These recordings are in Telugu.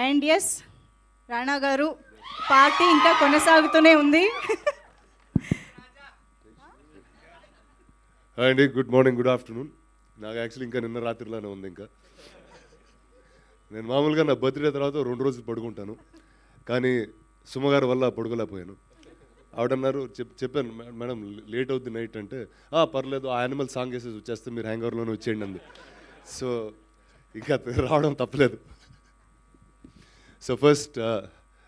అండ్ ఎస్ రాణా గారు పార్టీ ఇంకా కొనసాగుతూనే ఉంది. అండి గుడ్ మార్నింగ్ గుడ్ ఆఫ్టర్నూన్ నాకు యాక్చువల్లీ ఇంకా నిన్న రాత్రిలోనే ఉంది ఇంకా. నేను మామూలుగా నా బర్త్డే తర్వాత రెండు రోజులు పడుకుంటాను. కానీ సుమగారు వల్ల పడుకోలేకపోయాను. ఆవిడన్నారు చెప్ చెప్పాను మేడం లేట్ అవుద్ది నైట్ అంటే పర్లేదు ఆ యానిమల్ సాంగ్ వేసేసి వచ్చేస్తే మీరు హ్యాంగ్ ఓవర్లోనే వచ్చేయండి అంది. సో ఇంకా రావడం తప్పలేదు. So first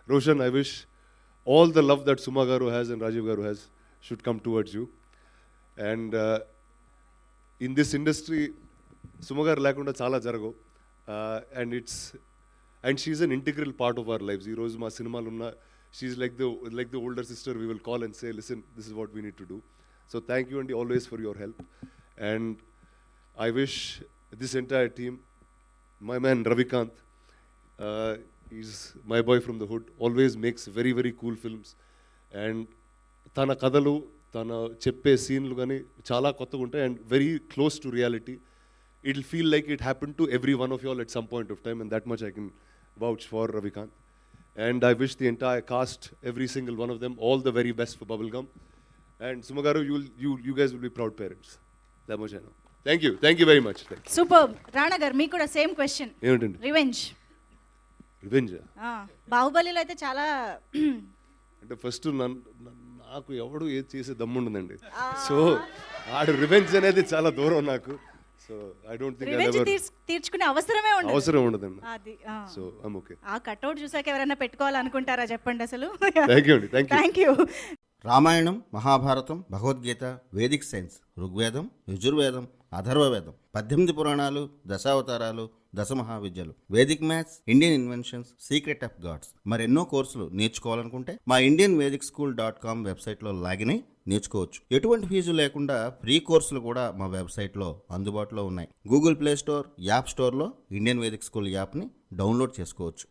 Roshan I wish all the love that Suma garu has and Rajiv garu has should come towards you and in this industry సుమగారు లేకుండా చాలా జరగవు and it's and she an integral part of our lives ఈరోజు మా సినిమాలు ఉన్న she like the like the older sister we will call and say listen this is what we need to do so thank you అండి always for your help and I wish this entire team my man Ravikant, he's my boy from the hood, always makes very, very cool films. And తన కథలు తన చెప్పే సీన్లు కానీ చాలా కొత్తగా ఉంటాయి and very close to reality it feel like it happen to every one of you all at some point of time and that much I can vouch for Ravikant and I wish the entire cast every single one of them all the very best for bubble gum and సుమగారు you you you guys will be proud parents that much I know thank you thank you very much super Rana garu మీకు కూడా సేమ్ క్వశ్చన్ ఏమిటండి? రివెంజ్ బాహుబలిలో అయితే చాలా అంటే ఫస్ట్ నాకు ఎవడు ఏది చేసే దమ్ముండదండి. సో ఆడు రివెంజ్ అనేది చాలా దూరం నాకు. So I don't think revenge తీర్చుకునే అవసరమే ఉండదు. అవసరం ఉండదండి. అది. సో ఐమ్ ఓకే ఆ కట్అవుట్ చూసాక ఎవరైనా పెట్టుకోవాలనుకుంటారా చెప్పండి అసలు? థ్యాంక్ యూ అండి thank you thank you Ramayanam Mahabharatam Bhagavad Gita vedic science Rigvedam Yajurvedam Atharvavedam పద్దెనిమిది పురాణాలు దశావతారాలు దశ మహావిద్యలు vedic maths Indian inventions secret of gods. మరెన్నో కోర్సులు నేర్చుకోవాలనుకుంటే మా Indian vedic school dot com వెబ్సైట్లో లాగిన్ అయి నేర్చుకోవచ్చు. ఎటువంటి ఫీజు లేకుండా ఫ్రీ కోర్సులు కూడా మా వెబ్సైట్లో అందుబాటులో ఉన్నాయి. గూగుల్ ప్లే స్టోర్ యాప్ స్టోర్లో ఇండియన్ వేదిక్ స్కూల్ యాప్ని డౌన్లోడ్ చేసుకోవచ్చు.